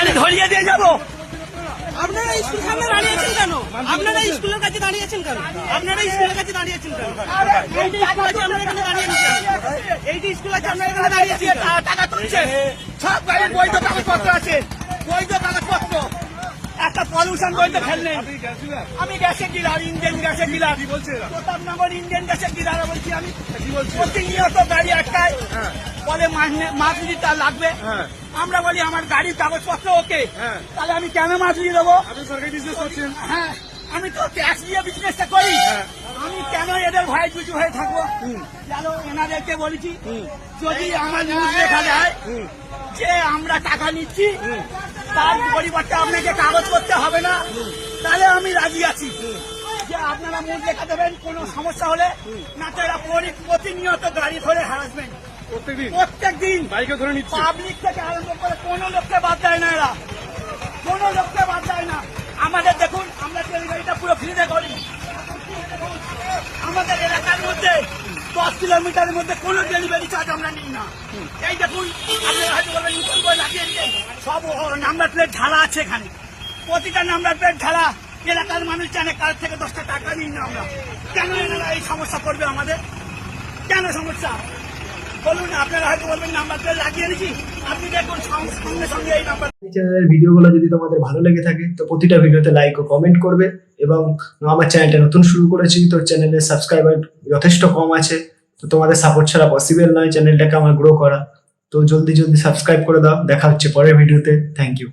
গাড়ি ধরিয়ে দিয়ে যাব। আপনারা স্কুল সামনে দাঁড়িয়েছেন কেন? আপনারা স্কুলের কাছে দাঁড়িয়েছেন কেন? আপনারা স্কুলের কাছে দাঁড়িয়েছেন কেন? এই যে স্কুল আছে আমরা এখানে দাঁড়িয়েছি এই যে স্কুল আছে আমরা এখানে দাঁড়িয়েছি টাকা তুলছে। সব গাড়ির বৈধ কাগজপত্র আছে। বৈধ কাগজপত্র। একটা পলিউশন বৈধ ফেল নেই। আমি গ্যাসের ডিলার ইন্ডিয়ান গ্যাসের ডিলার প্রতাপনগর ইন্ডিয়ান গ্যাসের ডিলার বলছি আমি। প্রতিনিয়ত গাড়ি আটকায় বলে মাস- মাসুরি তার লাগবে আমরা বলি আমার গাড়ির কাগজপত্র ওকে। তাহলে আমি কেন দেবো? সরকারি বিজনেস করছেন হ্যাঁ আমি তো ট্যাক্স দিয়ে বিজনেসটা করি। আমি কেন এদের ভয়ে জুজু হয়ে থাকব? কেন এনাদেরকে বলেছি যদি আমার নিউজ লেখা যায় যে আমরা টাকা নিচ্ছি তার পরিবর্তে আপনাকে কাগজ করতে হবে না। তাহলে আমি রাজি আছি। যে আপনারা মুখ লেখা দেবেন কোনো সমস্যা হলে না তো এরা পরি- প্রতিনিয়ত গাড়ি ধরে হারাসমেন্ট প্রত্যেকদিন? প্রত্যেক দিন বাইকে ধরে নিচ্ছে। পাবলিক থেকে আরম্ভ করে কোনো লোককে বাদ দেয় না এরা। কোনো লোককে বাদ দেয় না। আমাদের দেখুন আমরা ডেলিভারিটা পুরো ফ্রিতে করি। আমাদের এলাকার মধ্যে দশ কিলোমিটারের মধ্যে কোনো ডেলিভারি চার্জ আমরা নিই না। এই দেখুন আপনারা হয়তো বলবেন নতুন করে লাগিয়ে সব নাম্বার প্লেট ঢালা আছে এখানে। প্রতিটা নাম্বার প্লেট ঢালা। এলাকার মানুষ জানে কার থেকে দশটা টাকা নিই না আমরা। কেন এই সমস্যা করবে আমাদের? কেন সমস্যা? বলুন, আপনারা হয়তো বলবেন নাম্বারটা লাগিয়ে নিচ্ছি আপনি দেখুন, সঙ্গে সঙ্গে এই নাম্বার চ্যানেলের ভিডিওগুলো যদি তোমাদের ভালো লেগে থাকে, তো প্রতিটা ভিডিওতে লাইক ও কমেন্ট করবে এবং আমার চ্যানেলটা নতুন শুরু করেছি, তো চ্যানেলের সাবস্ক্রাইবার যথেষ্ট কম আছে, তো তোমাদের সাপোর্ট ছাড়া পসিবল নয় চ্যানেলটাকে আমার গ্রো করা। তো জলদি জলদি সাবস্ক্রাইব করে দাও। দেখা হচ্ছে পরের ভিডিওতে। Thank you